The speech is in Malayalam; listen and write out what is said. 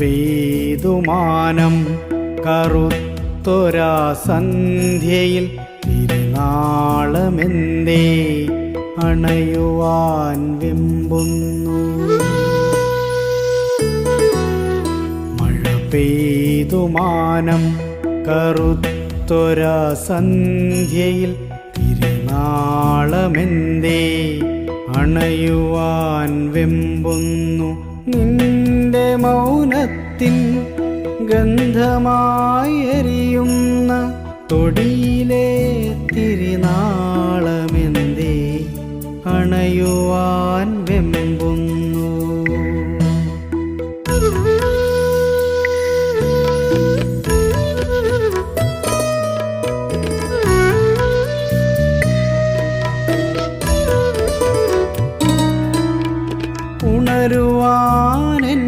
പെയ്തുമാനം കറുത്തൊരാ സന്ധ്യയിൽ തിരുനാളമെന്തേ അണയുവാൻ വെമ്പുന്നു. മഴ പെയ്തുമാനം കറുത്തൊരാ സന്ധ്യയിൽ തിരുനാളമെന്തേ അണയുവാൻ വെമ്പുന്നു നിന്റെ മൗനത്തിൻ ഗന്ധമായി എരിയുന്ന തൊടിയിലെ തിരുനാളമെന്തേ? അണയുവാൻ உணருவான்